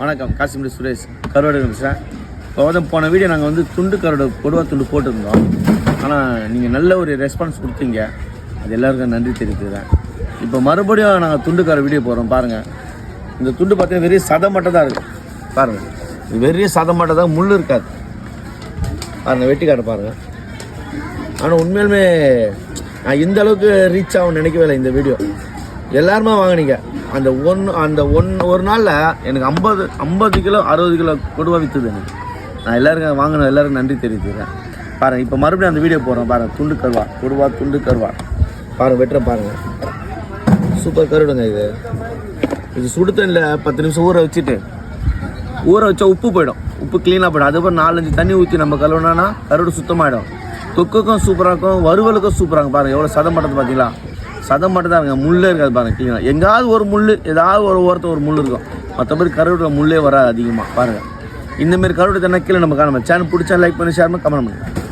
வணக்கம் காசிமடி சுரேஷ். கருவாடு பேசுகிறேன் இப்போ வந்து போன வீடியோ நாங்கள் வந்து துண்டு கருவாடு கொடுவா துண்டு போட்டிருந்தோம். ஆனால் நீங்கள் நல்ல ஒரு ரெஸ்பான்ஸ் கொடுத்தீங்க. அது எல்லாருக்கும் நன்றி தெரிவிக்கிறேன். இப்போ மறுபடியும் நாங்கள் துண்டு கரை வீடியோ போகிறோம் பாருங்கள் இந்த துண்டு பார்த்தீங்கன்னா வெறும் சதம் மட்டும் தான் இருக்குது பாருங்கள் இது வெறிய சதம் மட்டும் தான் முள் இருக்காது. பாருங்கள் வெட்டி காட்ட பாருங்கள் ஆனால் உண்மையிலுமே நான் இந்த அளவுக்கு ரீச் ஆகும் நினைக்கவே இல்லை இந்த வீடியோ. எல்லாருமே வாங்கினீங்க? அந்த ஒன்று அந்த ஒன் ஒரு நாளில் எனக்கு ஐம்பது ஐம்பது கிலோ அறுபது கிலோ கொடுவா விற்றுது எனக்கு. நான் எல்லாருக்கும் வாங்கின எல்லாருக்கும் நன்றி தெரிவித்துக்கிறேன். பாருங்கள் இப்போ மறுபடியும் அந்த வீடியோ போகிறோம் பாருங்கள் துண்டு கருவா கொடுவா துண்டு கருவா. பாருங்கள் வெட்டுற பாருங்கள் சூப்பர் கருடுங்க இது. இது சுடு தண்ணியில் பத்து நிமிஷம் ஊற வச்சுட்டு ஊற வச்சா உப்பு போயிடும். உப்பு க்ளீனாக போயிடும். அதுக்கப்புறம் நாலஞ்சு தண்ணி ஊற்றி நம்ம கழுவுனா கருடு சுத்தமாகிடும் தொக்குக்கும் சூப்பராக இருக்கும் வறுவலுக்கும் சூப்பராக இருக்கும். பாருங்கள் எவ்வளோ சதம் பண்ணுறது பார்த்தீங்களா சதம் மட்டும் தான் இருக்குங்க முள்ளே இருக்காது பாருங்கள் கிளீனாக எங்காவது ஒரு முள் ஏதாவது ஒரு ஓரத்தில் ஒரு முள் இருக்கும். மற்றபடி கருவேட்டில் முள்ளே வராது அதிகமாக பாருங்கள் இந்தமாரி கருவேட்டை தானே கீழே நம்ம காணணும் சேனல் பிடிச்சா லைக் பண்ணி ஷேர் பண்ணி கமெண்ட் பண்ணுங்கள்